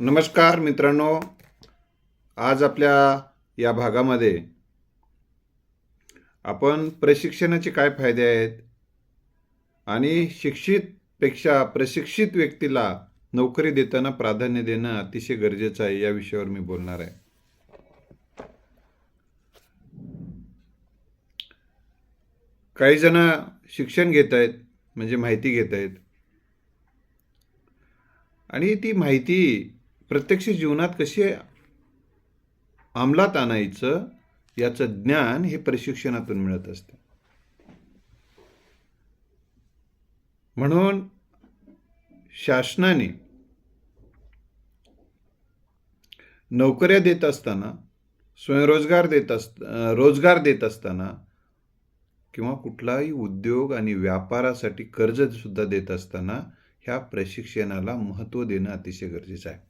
नमस्कार मित्रांनो. आज आपल्या या भागामध्ये आपण प्रशिक्षणाचे काय फायदे आहेत आणि शिक्षितपेक्षा प्रशिक्षित व्यक्तीला नोकरी देताना प्राधान्य देणं अतिशय गरजेचं आहे या विषयावर मी बोलणार आहे. काही जण शिक्षण घेत आहेत म्हणजे माहिती घेत आहेत. आणि ती माहिती प्रत्यक्ष जीवनात कशी अंमलात आणायचं याचं ज्ञान हे प्रशिक्षणातून मिळत असतं. म्हणून शासनाने नोकऱ्या देत असताना स्वयंरोजगार देत अस रोजगार देत असताना किंवा कुठलाही उद्योग आणि व्यापारासाठी कर्ज सुद्धा देत असताना ह्या प्रशिक्षणाला महत्त्व देणं अतिशय गरजेचं आहे.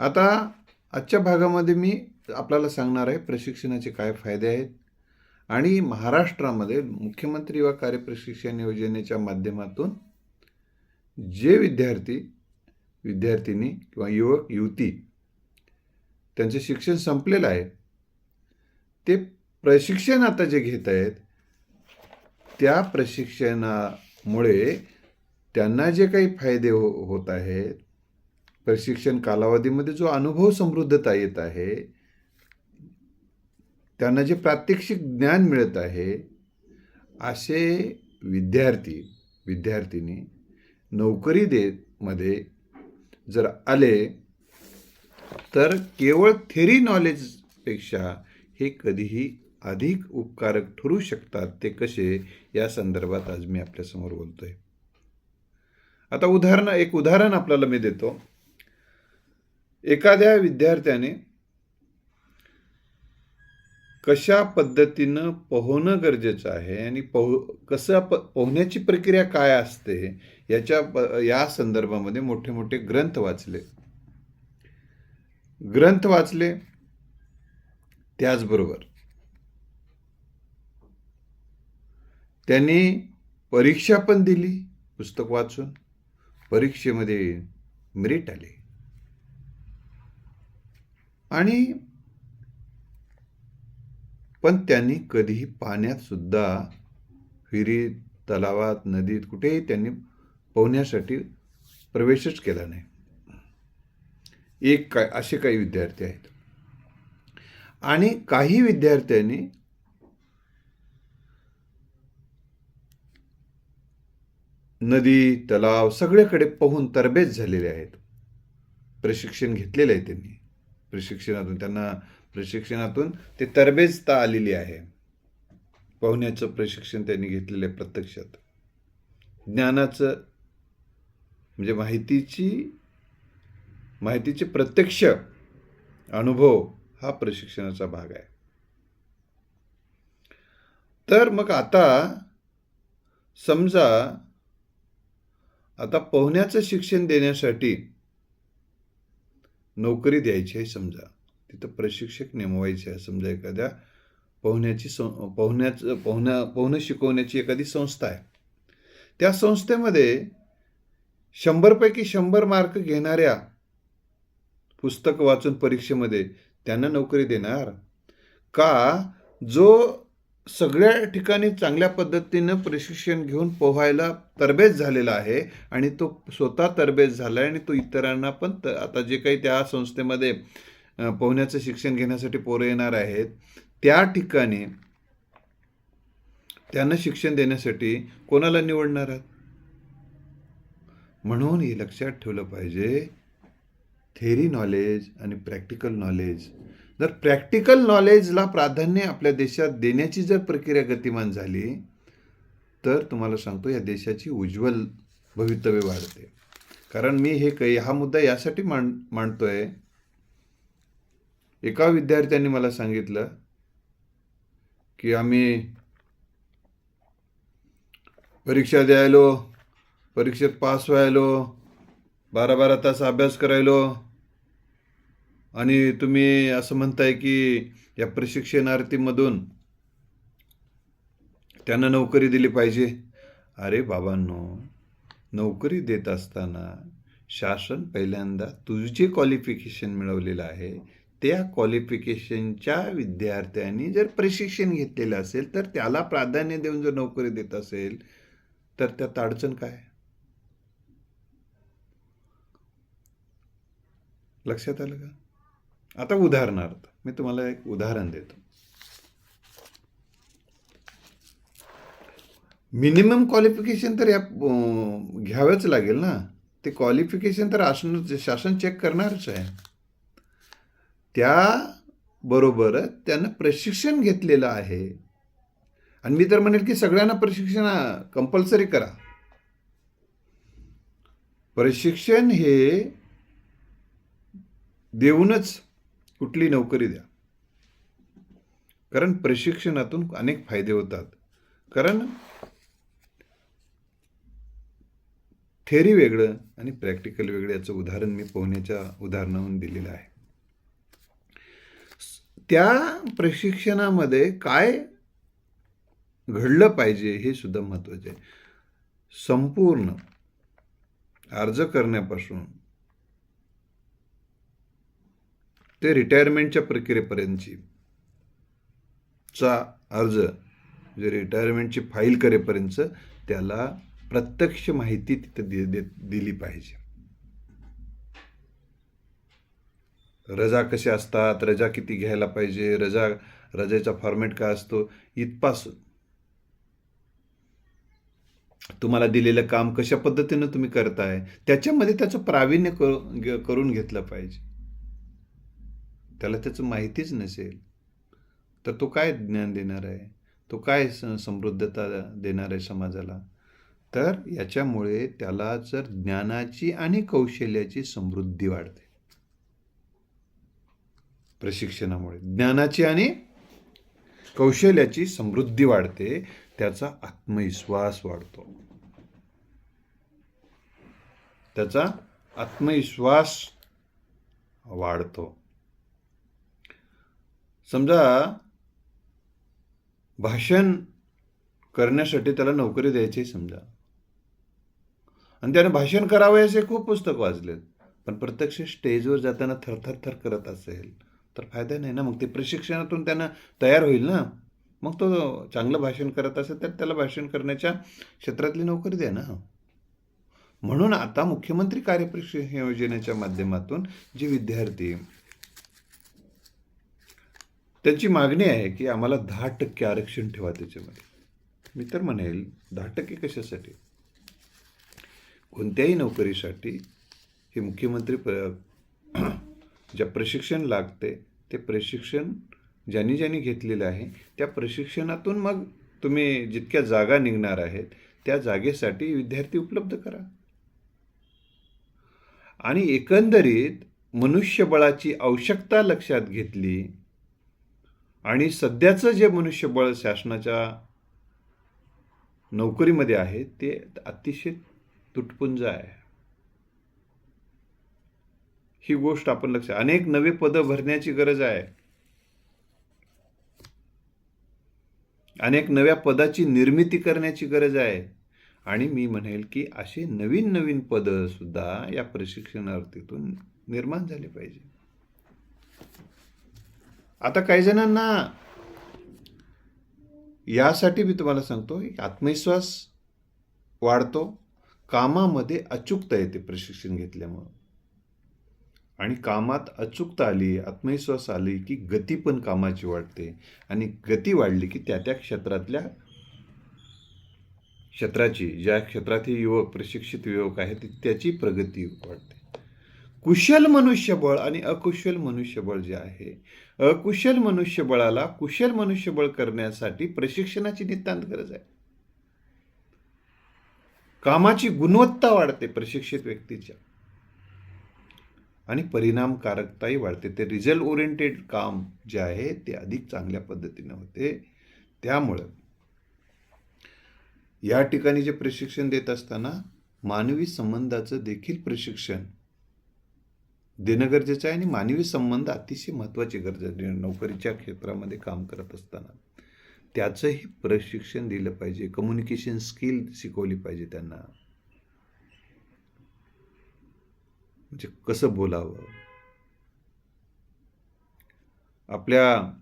आता आजच्या भागामध्ये मी आपल्याला सांगणार आहे प्रशिक्षणाचे काय फायदे आहेत आणि महाराष्ट्रामध्ये मुख्यमंत्री युवा कार्यप्रशिक्षण योजनेच्या माध्यमातून जे विद्यार्थी विद्यार्थिनी किंवा युवक युवती त्यांचं शिक्षण संपलेलं आहे ते प्रशिक्षण आता जे घेत आहेत त्या प्रशिक्षणामुळे त्यांना जे काही फायदे हो होत आहेत प्रशिक्षण कालावधीमध्ये जो अनुभव समृद्धता येत आहे त्यांना जे प्रात्यक्षिक ज्ञान मिळत आहे असे विद्यार्थी विद्यार्थिनी नोकरी देत मध्ये जर आले तर केवळ थेरी नॉलेजपेक्षा हे कधीही अधिक उपकारक ठरू शकतात ते कसे या संदर्भात आज मी आपल्यासमोर बोलतोय. आता उदाहरण एक उदाहरण आपल्याला मी देतो. एखाद्या विद्यार्थ्याने कशा पद्धतीनं पोहणं गरजेचं आहे आणि पोह कसं प पोहण्याची प्रक्रिया काय असते याच्या प या संदर्भामध्ये मोठे मोठे ग्रंथ वाचले. ग्रंथ वाचले त्याचबरोबर त्यांनी परीक्षा पण दिली पुस्तक वाचून. परीक्षेमध्ये मेरिट आले. आणि पण त्यांनी कधीही पाण्यात सुद्धा विहिरीत तलावात नदीत कुठेही त्यांनी पोहण्यासाठी प्रवेशच केला नाही. एक काय असे काही विद्यार्थी आहेत. आणि काही विद्यार्थ्यांनी नदी तलाव सगळीकडे पोहून तरबेज झालेले आहेत. प्रशिक्षण घेतलेलं आहे त्यांनी. प्रशिक्षणातून त्यांना प्रशिक्षणातून ते तरबेजता आलेली आहे. पोहण्याचं प्रशिक्षण त्यांनी घेतलेलं आहे प्रत्यक्षात. ज्ञानाचं म्हणजे माहितीची माहितीचे प्रत्यक्ष अनुभव हा प्रशिक्षणाचा भाग आहे. तर मग आता समजा आता पोहण्याचं शिक्षण देण्यासाठी नोकरी द्यायची आहे समजा. तिथं प्रशिक्षक नेमवायचे आहे. समजा एखाद्या पोहण्याची सं पोहण्याचं पोहण्या पोहणं शिकवण्याची एखादी संस्था आहे. त्या संस्थेमध्ये शंभरपैकी शंभर मार्क घेणाऱ्या पुस्तक वाचून परीक्षेमध्ये त्यांना नोकरी देणार? का जो सगळ्या ठिकाणी चांगल्या पद्धतीनं प्रशिक्षण घेऊन पोहायला तरबेज झालेला आहे आणि तो स्वतः तरबेज झाला आहे आणि तो इतरांना पण त आता जे काही त्या संस्थेमध्ये पोहण्याचं शिक्षण घेण्यासाठी पोरं येणार आहेत त्या ठिकाणी त्यांना शिक्षण देण्यासाठी कोणाला निवडणार आहात? म्हणून हे लक्षात ठेवलं पाहिजे थेरी नॉलेज आणि प्रॅक्टिकल नॉलेज जर प्रॅक्टिकल नॉलेजला प्राधान्य आपल्या देशात देण्याची जर प्रक्रिया गतिमान झाली तर तुम्हाला सांगतो या देशाची उज्ज्वल भवितव्य वाढते. कारण मी हे काही हा मुद्दा यासाठी मांड मांडतोय. एका विद्यार्थ्यांनी मला सांगितलं की आम्ही परीक्षा द्यायलो परीक्षेत पास व्हायलो बारा बारा तास अभ्यास करायलो आणि तुम्ही असं म्हणताय की या प्रशिक्षणार्थीमधून त्यांना नोकरी दिली पाहिजे. अरे बाबांनो नोकरी देत असताना शासन पहिल्यांदा तू जे क्वालिफिकेशन मिळवलेलं आहे. त्या क्वालिफिकेशनच्या विद्यार्थ्यांनी जर प्रशिक्षण घेतलेलं असेल तर त्याला प्राधान्य देऊन जर नोकरी देत असेल तर त्यात अडचण काय? लक्षात आलं का? आता उदाहरणार्थ मी तुम्हाला एक उदाहरण देतो. मिनिमम क्वालिफिकेशन तर या घ्यावंच लागेल ना. ते क्वालिफिकेशन तर असणं शासन चेक करणारच आहे. त्याबरोबर त्यानं प्रशिक्षण घेतलेलं आहे. आणि मी तर म्हणेल की सगळ्यांना प्रशिक्षण कंपल्सरी करा. प्रशिक्षण हे देऊनच कुठली नोकरी द्या. कारण प्रशिक्षणातून अनेक फायदे होतात. कारण थेरी वेगळं आणि प्रॅक्टिकल वेगळं याचं उदाहरण मी पोहण्याच्या उदाहरणाहून दिलेलं आहे. त्या प्रशिक्षणामध्ये काय घडलं पाहिजे हे सुद्धा महत्त्वाचे आहे. संपूर्ण अर्ज करण्यापासून ते रिटायरमेंटच्या प्रक्रियेपर्यंतची चा अर्ज म्हणजे रिटायरमेंटची फाईल करेपर्यंत त्याला प्रत्यक्ष माहिती तिथं दे, दे दिली पाहिजे. रजा कशा असतात रजा किती घ्यायला पाहिजे रजा रजेचा फॉर्मॅट काय असतो इथपासून तुम्हाला दिलेलं काम कशा पद्धतीनं तुम्ही करताय त्याच्यामध्ये त्याचं प्रावीण्य करू- करून घेतलं पाहिजे. त्याला त्याचं माहितीच नसेल. तर तो काय ज्ञान देणार आहे? तो काय समृद्धता देणार आहे समाजाला? तर याच्यामुळे त्याला जर ज्ञानाची आणि कौशल्याची समृद्धी वाढते. प्रशिक्षणामुळे. ज्ञानाची आणि कौशल्याची समृद्धी वाढते त्याचा आत्मविश्वास वाढतो. त्याचा आत्मविश्वास वाढतो. समजा भाषण करण्यासाठी त्याला नोकरी द्यायची समजा. आणि त्याने भाषण करावे असे खूप पुस्तक वाचलेत. पण प्रत्यक्ष स्टेजवर जाताना थरथर थर करत असेल तर फायदा नाही ना? मग ते प्रशिक्षणातून त्यानं तयार होईल ना? मग तो चांगलं भाषण करत असेल तर त्याला भाषण करण्याच्या क्षेत्रातली नोकरी द्या ना. म्हणून आता मुख्यमंत्री कार्यप्रशिक्षण योजनेच्या माध्यमातून जे विद्यार्थी त्यांची मागणी आहे की आम्हाला दहा टक्के आरक्षण ठेवा त्याच्यामध्ये. मी तर म्हणेल दहा टक्के कशासाठी? कोणत्याही नोकरीसाठी हे मुख्यमंत्री प्र ज्या प्रशिक्षण लागते ते प्रशिक्षण ज्यांनी ज्यांनी घेतलेलं आहे त्या प्रशिक्षणातून मग तुम्ही जितक्या जागा निघणार आहेत त्या जागेसाठी विद्यार्थी उपलब्ध करा. आणि एकंदरीत मनुष्यबळाची आवश्यकता लक्षात घेतली आणि सध्याचं जे मनुष्यबळ शासनाच्या नोकरीमध्ये आहे ते अतिशय तुटपुंज आहे. ही गोष्ट आपण लक्षात अनेक नवे पदं भरण्याची गरज आहे. अनेक नव्या पदाची निर्मिती करण्याची गरज आहे. आणि मी म्हणेल की असे नवीन नवीन पदं सुद्धा या प्रशिक्षणार्थीतून निर्माण झाले पाहिजे. आता काही जणांना यासाठी मी तुम्हाला सांगतो आत्मविश्वास वाढतो कामामध्ये अचूकता येते प्रशिक्षण घेतल्यामुळं. आणि कामात अचूकता आली आत्मविश्वास आली की गती पण कामाची वाढते. आणि गती वाढली की त्या त्या क्षेत्रातल्या क्षेत्राची ज्या क्षेत्रात हे युवक प्रशिक्षित युवक आहेत त्याची प्रगती वाढते. कुशल मनुष्यबळ आणि अकुशल मनुष्यबळ जे आहे अकुशल मनुष्यबळाला कुशल मनुष्यबळ करण्यासाठी प्रशिक्षणाची नितांत गरज आहे. कामाची गुणवत्ता वाढते प्रशिक्षित व्यक्तीच्या. आणि परिणामकारकताही वाढते. ते रिझल्ट ओरिएंटेड काम जे आहे ते अधिक चांगल्या पद्धतीने होते. त्यामुळं या ठिकाणी जे प्रशिक्षण देत असताना मानवी संबंधाचं देखील प्रशिक्षण देणं गरजेचं आहे आणि मानवी संबंध अतिशय महत्त्वाची गरज आहे. नोकरीच्या क्षेत्रामध्ये काम करत असताना. त्याचंही प्रशिक्षण दिलं पाहिजे. कम्युनिकेशन स्किल शिकवली पाहिजे त्यांना. म्हणजे कसं बोलावं? आपल्या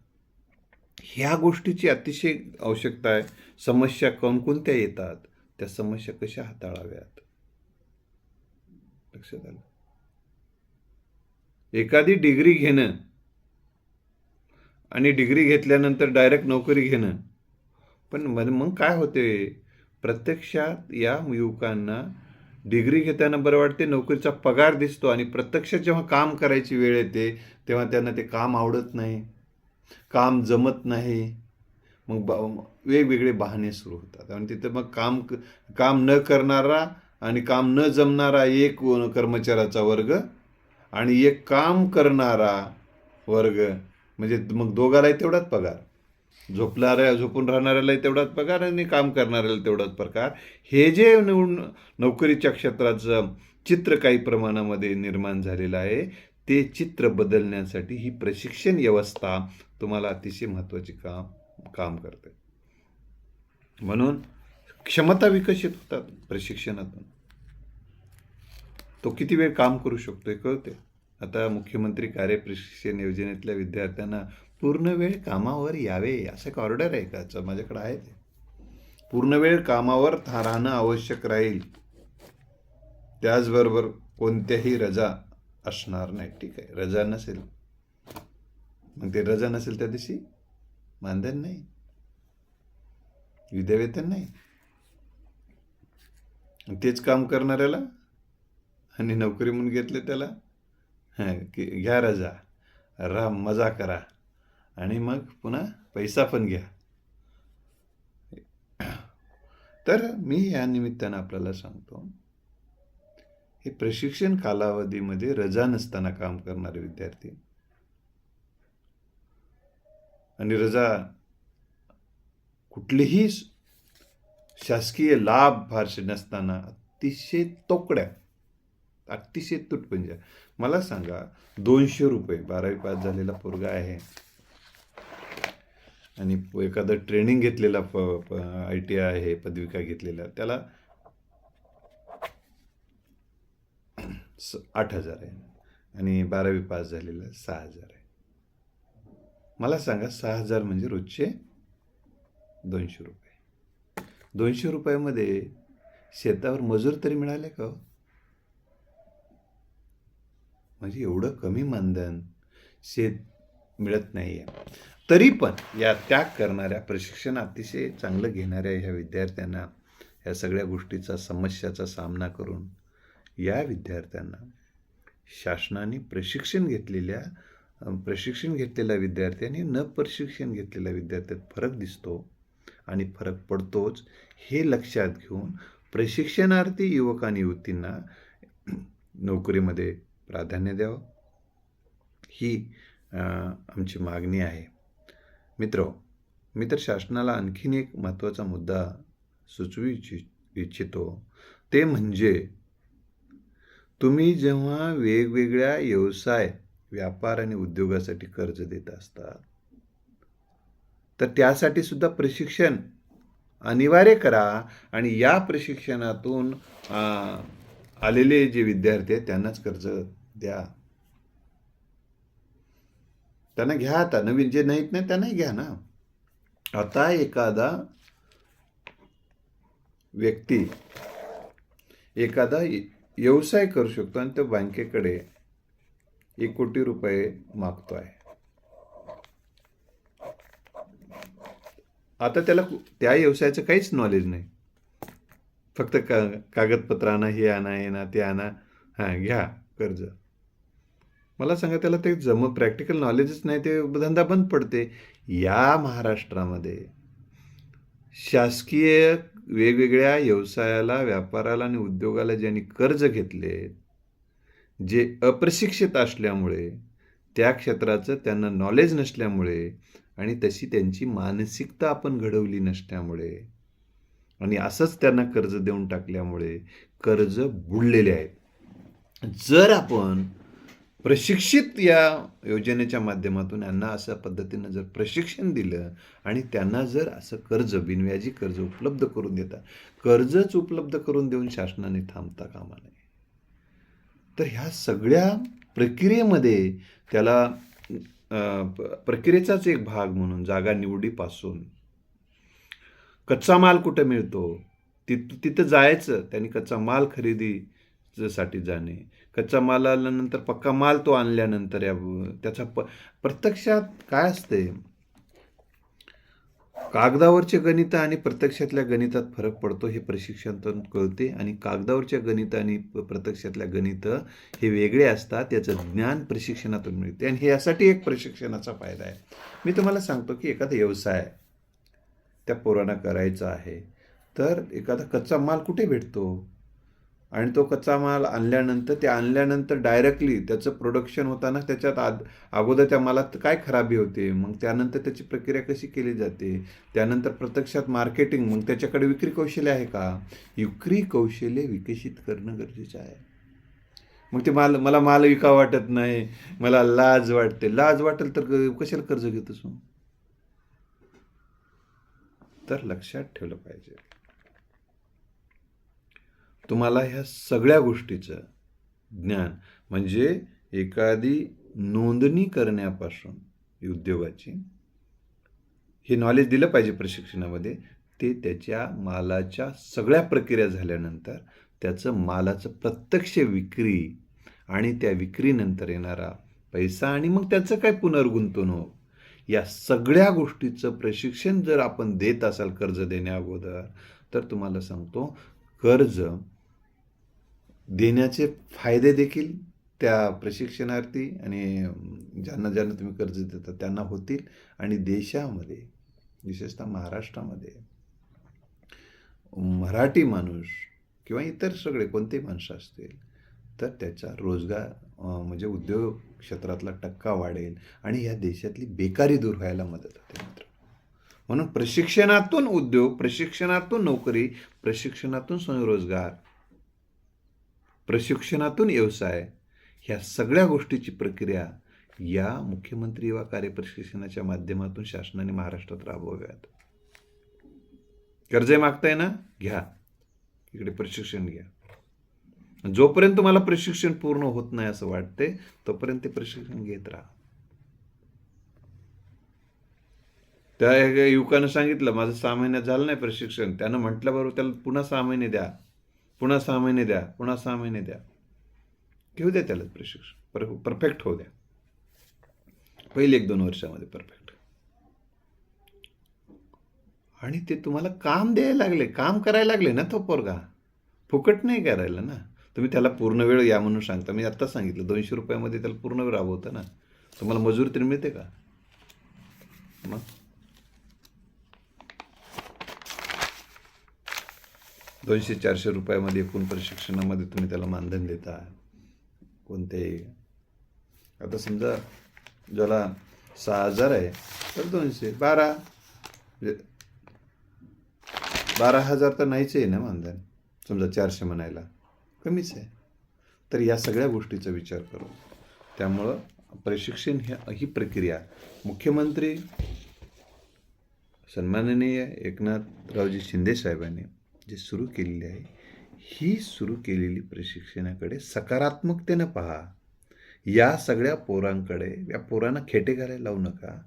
ह्या गोष्टीची अतिशय आवश्यकता आहे. समस्या कोणकोणत्या येतात? त्या समस्या कशा हाताळाव्यात? लक्षात आलं? एखादी डिग्री घेणं आणि डिग्री घेतल्यानंतर डायरेक्ट नोकरी घेणं. पण मग काय होते? प्रत्यक्षात या युवकांना डिग्री घेताना बरं वाटते नोकरीचा पगार दिसतो आणि प्रत्यक्षात जेव्हा काम करायची वेळ येते तेव्हा त्यांना ते काम आवडत नाही काम जमत नाही. मग बा वेगवेगळे बहाणे सुरू होतात आणि तिथं मग काम काम न करणारा आणि काम न जमणारा एक कर्मचाऱ्याचा वर्ग आणि एक काम करणारा वर्ग म्हणजे मग दोघालाही तेवढाच पगार. झोपणाऱ्या झोपून राहणाऱ्यालाही तेवढाच पगार आणि काम करणाऱ्याला तेवढाच प्रकार. हे जे निवडून नोकरीच्या क्षेत्राचं चित्र काही प्रमाणामध्ये निर्माण झालेलं आहे ते चित्र बदलण्यासाठी ही प्रशिक्षण व्यवस्था तुम्हाला अतिशय महत्त्वाची काम काम करते. म्हणून क्षमता विकसित होतात प्रशिक्षणातून. तो किती वेळ काम करू शकतो हे कळते आता मुख्यमंत्री कार्यप्रशिक्षण योजनेतल्या विद्यार्थ्यांना पूर्ण वेळ कामावर यावे असं एक ऑर्डर आहे का? माझ्याकडे आहे ते. पूर्ण वेळ कामावर राहणं आवश्यक राहील. त्याचबरोबर कोणत्याही रजा असणार नाही. ठीक आहे रजा नसेल. मग ते रजा नसेल त्या दिवशी मानधन नाही. विद्यावेतन नाही. तेच काम करणाऱ्याला आणि नोकरी म्हणून घेतले त्याला. हां की घ्या रजा रा मजा करा. आणि मग पुन्हा पैसा पण घ्या. तर मी या निमित्तानं आपल्याला सांगतो हे प्रशिक्षण कालावधीमध्ये रजा नसताना काम करणारे विद्यार्थी. आणि रजा कुठलेही शासकीय लाभ फारसे नसताना अतिशय तोकड्या अतिशय तुटपुंजा. मला सांगा दोनशे रुपये बारावी पास झालेला पोरगा आहे. आणि एखादं ट्रेनिंग घेतलेला प आय टी आय आहे पदविका घेतलेला त्याला स आठ हजार आहे. आणि बारावी पास झालेला सहा हजार आहे. मला सांगा सहा हजार म्हणजे रोजचे दोनशे रुपये. दोनशे रुपयामध्ये शेतावर मजूर तरी मिळाले का हो? म्हणजे एवढं कमी मानधन शेत मिळत नाही आहे तरी पण या त्याग करणाऱ्या प्रशिक्षण अतिशय चांगलं घेणाऱ्या ह्या विद्यार्थ्यांना ह्या सगळ्या गोष्टीचा समस्याचा सामना करून या विद्यार्थ्यांना शासनाने प्रशिक्षण घेतलेल्या प्रशिक्षण घेतलेल्या विद्यार्थी आणि न प्रशिक्षण घेतलेल्या विद्यार्थ्यात फरक दिसतो आणि फरक पडतोच हे लक्षात घेऊन प्रशिक्षणार्थी युवक आणि युवतींना नोकरीमध्ये प्राधान्य द्यावं? ही आमची मागणी आहे. मित्र मी तर शासनाला आणखीन एक महत्त्वाचा मुद्दा सुचवू इच्छि इच्छितो. ते म्हणजे तुम्ही जेव्हा वेगवेगळ्या व्यवसाय व्यापार आणि उद्योगासाठी कर्ज देत असतात तर त्यासाठी सुद्धा प्रशिक्षण अनिवार्य करा आणि या प्रशिक्षणातून आलेले जे विद्यार्थी आहेत त्यांनाच कर्ज द्या. त्यांना घ्या आता नवीन जे नाहीत नाही त्यांनाही घ्या ना. आता एखादा व्यक्ती एखादा व्यवसाय करू शकतो आणि तो बँकेकडे एक कोटी रुपये मागतो आहे आता त्याला त्या व्यवसायाचं काहीच नॉलेज नाही. फक्त का कागदपत्र आणा हे आणा हे ना ते आणा. हां घ्या कर्ज. मला सांगा त्याला ते जम प्रॅक्टिकल नॉलेजच नाही ते धंदा बंद पडते. या महाराष्ट्रामध्ये शासकीय वेगवेगळ्या व्यवसायाला व्यापाराला आणि उद्योगाला ज्यांनी कर्ज घेतले जे अप्रशिक्षित असल्यामुळे त्या क्षेत्राचं त्यांना नॉलेज नसल्यामुळे आणि तशी त्यांची मानसिकता आपण घडवली नसल्यामुळे आणि असंच त्यांना कर्ज देऊन टाकल्यामुळे कर्ज बुडलेले आहेत. जर आपण प्रशिक्षित या योजनेच्या माध्यमातून यांना अशा पद्धतीनं जर प्रशिक्षण दिलं आणि त्यांना जर असं कर्ज बिनव्याजी कर्ज उपलब्ध करून देता कर्जच उपलब्ध करून देऊन शासनाने थांबता कामा नये. तर ह्या सगळ्या प्रक्रियेमध्ये त्याला अं, प्रक्रियेचाच एक भाग म्हणून जागा निवडीपासून कच्चा माल कुठं मिळतो तिथ तिथं जायचं त्यांनी कच्चा माल खरेदी साठी जाणे. कच्चा माल आल्यानंतर पक्का माल तो आणल्यानंतर या त्याचा प प्रत्यक्षात काय असते? कागदावरचे गणित आणि प्रत्यक्षातल्या गणितात फरक पडतो हे प्रशिक्षणातून कळते. आणि कागदावरच्या गणित आणि प्रत्यक्षातल्या गणित हे वेगळे असतात याचं ज्ञान प्रशिक्षणातून मिळते. आणि हे यासाठी एक प्रशिक्षणाचा फायदा आहे. मी तुम्हाला सांगतो की एखादा व्यवसाय त्या पोरांना करायचा आहे तर एखादा कच्चा माल कुठे भेटतो? आणि तो कच्चा माल आणल्यानंतर ते आणल्यानंतर डायरेक्टली त्याचं प्रोडक्शन होताना त्याच्यात आद अगोदर त्या मालात काय खराबी होते? मग त्यानंतर त्याची प्रक्रिया कशी केली जाते? त्यानंतर प्रत्यक्षात मार्केटिंग मग त्याच्याकडे विक्री कौशल्य आहे का? विक्री कौशल्य विकसित करणं गरजेचं आहे. मग ते माल मला माल विका वाटत नाही मला लाज वाटते. लाज वाटेल तर कशाला कर्ज घेतोस तर लक्षात ठेवलं पाहिजे. तुम्हाला ह्या सगळ्या गोष्टीचं ज्ञान म्हणजे एखादी नोंदणी करण्यापासून उद्योगाची हे नॉलेज दिलं पाहिजे प्रशिक्षणामध्ये ते त्याच्या मालाच्या सगळ्या प्रक्रिया झाल्यानंतर त्याचं मालाचं प्रत्यक्ष विक्री आणि त्या विक्रीनंतर येणारा पैसा आणि मग त्याचं काय पुनर्गुंतवणूक या सगळ्या गोष्टीचं प्रशिक्षण जर आपण देत असाल कर्ज देण्या अगोदर तर तुम्हाला सांगतो कर्ज देण्याचे फायदे देखील त्या प्रशिक्षणार्थी आणि ज्यांना ज्यांना तुम्ही कर्ज देता त्यांना होतील. आणि देशामध्ये विशेषतः महाराष्ट्रामध्ये मराठी माणूस किंवा इतर सगळे कोणतेही माणसं असतील तर त्याचा रोजगार म्हणजे उद्योग क्षेत्रातला टक्का वाढेल आणि ह्या देशातली बेकारी दूर व्हायला मदत होते मात्र. म्हणून प्रशिक्षणातून उद्योग प्रशिक्षणातून नोकरी प्रशिक्षणातून स्वयंरोजगार प्रशिक्षणातून व्यवसाय ह्या सगळ्या गोष्टीची प्रक्रिया या मुख्यमंत्री युवा कार्यप्रशिक्षणाच्या माध्यमातून शासनाने महाराष्ट्रात राबवाव्यात. कर्ज मागताय ना? घ्या. इकडे प्रशिक्षण घ्या. जोपर्यंत तुम्हाला प्रशिक्षण पूर्ण होत नाही असं वाटते तोपर्यंत ते प्रशिक्षण घेत राहा. त्या एका युवकानं सांगितलं माझं सहा महिन्यात झालं नाही प्रशिक्षण. त्यानं म्हटलं बरोबर त्याला पुन्हा सहा महिने द्या. पुन्हा सहा महिने द्या पुन्हा सहा महिने द्या. घेऊ द्या त्याला प्रशिक्षण. पर परफेक्ट होऊ द्या. पहिले एक दोन वर्षामध्ये परफेक्ट आणि ते तुम्हाला काम द्यायला लागले काम करायला लागले ना तो पोरगा. फुकट नाही करायला ना. तुम्ही त्याला पूर्ण वेळ या म्हणून सांगता. मी आत्ताच सांगितलं दोनशे रुपयामध्ये त्याला पूर्ण वेळ राबवतं ना. तुम्हाला मजूर तरी मिळते का? मग? दोनशे चारशे रुपयामध्ये एकूण प्रशिक्षणामध्ये तुम्ही त्याला मानधन देता. कोणते? आता समजा ज्याला सहा हजार आहे तर दोनशे. बारा. म्हणजे बारा हजार तर नाहीच आहे ना मानधन? समजा चारशे म्हणायला. कमीच आहे. तर या सगळ्या गोष्टीचा विचार करू. त्यामुळं प्रशिक्षण ह्या ही प्रक्रिया. मुख्यमंत्री सन्माननीय एकनाथरावजी शिंदे साहेबांनी जे सुरू केलेली आहे ही सुरू केलेली प्रशिक्षणाकडे सकारात्मकतेनं पहा. या सगळ्या पोरांकडे या पोरांना खेटे घालायला लावू नका.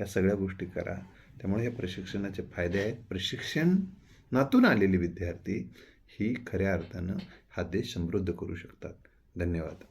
या सगळ्या गोष्टी करा. त्यामुळे या प्रशिक्षणाचे फायदे आहेत. प्रशिक्षणातून आलेले विद्यार्थी ही खऱ्या अर्थानं हा देश समृद्ध करू शकतात. धन्यवाद.